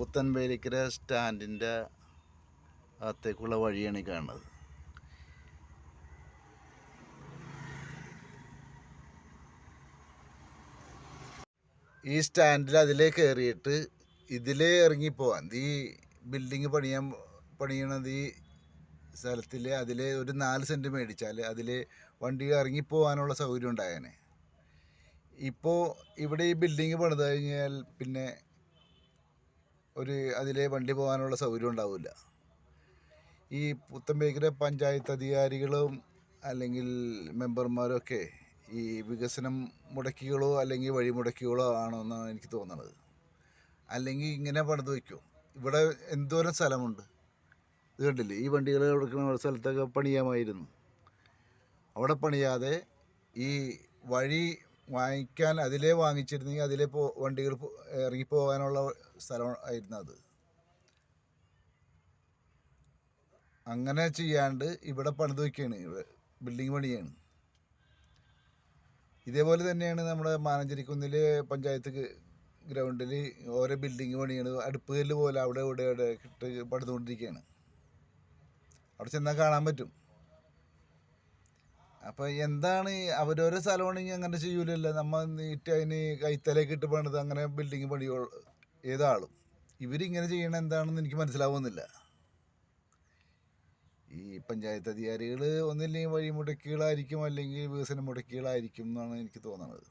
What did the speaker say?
പുത്തൻവേലിക്കര സ്റ്റാൻഡിന്റെ അകത്തേക്കുള്ള വഴിയാണ് ഈ കാണുന്നത്. ഈ സ്റ്റാൻഡിൽ അതിലേ കയറിയിട്ട് ഇതിലേ ഇറങ്ങിപ്പോവാൻ ഈ ബിൽഡിങ് പണിയാൻ പണിയണത് ഈ സ്ഥലത്തിൽ അതിൽ ഒരു നാല് സെന്റ് മേടിച്ചാൽ അതിൽ വണ്ടി ഇറങ്ങിപ്പോവാനുള്ള സൗകര്യം ഉണ്ടായേനെ. ഇപ്പോൾ ഇവിടെ ഈ ബിൽഡിങ് പണിത് കഴിഞ്ഞാൽ പിന്നെ ഒരു അതിലെ വണ്ടി പോകാനുള്ള സൗകര്യം ഉണ്ടാവില്ല. ഈ പുത്തമ്പേക്കര പഞ്ചായത്ത് അധികാരികളും അല്ലെങ്കിൽ മെമ്പർമാരൊക്കെ ഈ വികസനം മുടക്കികളോ അല്ലെങ്കിൽ വഴി മുടക്കികളോ ആണെന്നാണ് എനിക്ക് തോന്നുന്നത് അല്ലെങ്കിൽ ഇങ്ങനെ പണിത് വയ്ക്കും. ഇവിടെ എന്തോരം സ്ഥലമുണ്ട്. ഇത് കണ്ടില്ലേ ഈ വണ്ടികൾ കൊടുക്കുന്ന സ്ഥലത്തൊക്കെ പണിയാമായിരുന്നു. അവിടെ പണിയാതെ ഈ വഴി വാങ്ങിക്കാൻ അതിലേ വാങ്ങിച്ചിരുന്നെങ്കിൽ അതിലേ പോ വണ്ടികൾ ഇറങ്ങിപ്പോകാനുള്ള ഇറങ്ങി പോകാനുള്ള സ്ഥലം ആയിരുന്നു അത്. അങ്ങനെ ചെയ്യാണ്ട് ഇവിടെ പണിത് വയ്ക്കുകയാണ്. ഇവിടെ ബിൽഡിങ് പണിയാണ്. ഇതേപോലെ തന്നെയാണ് നമ്മുടെ മാനഞ്ചേരിക്കുന്നിൽ പഞ്ചായത്ത് ഗ്രൗണ്ടിൽ ഓരോ ബിൽഡിങ് പണിയാണ്. അടുപ്പുകല്ല് പോലെ അവിടെ ഇവിടെ ഇവിടെ ഇട്ട് പണിതുകൊണ്ടിരിക്കുകയാണ്. അവിടെ ചെന്നാൽ കാണാൻ പറ്റും. അപ്പോൾ എന്താണ്? അവരോരോ സ്ഥലമാണെങ്കിൽ അങ്ങനെ ചെയ്യൂലല്ലോ. നമ്മൾ നീറ്റ് അതിന് കൈത്തലേക്ക് ഇട്ട് പണിത് അങ്ങനെ ബിൽഡിങ് പണിയോ ഏതാളും. ഇവരിങ്ങനെ ചെയ്യണ എന്താണെന്ന് എനിക്ക് മനസ്സിലാവുന്നില്ല. ഈ പഞ്ചായത്ത് അധികാരികൾ ഒന്നില്ലെങ്കിൽ വഴി മുടക്കികളായിരിക്കും അല്ലെങ്കിൽ വികസന മുടക്കികളായിരിക്കും എന്നാണ് എനിക്ക് തോന്നുന്നത്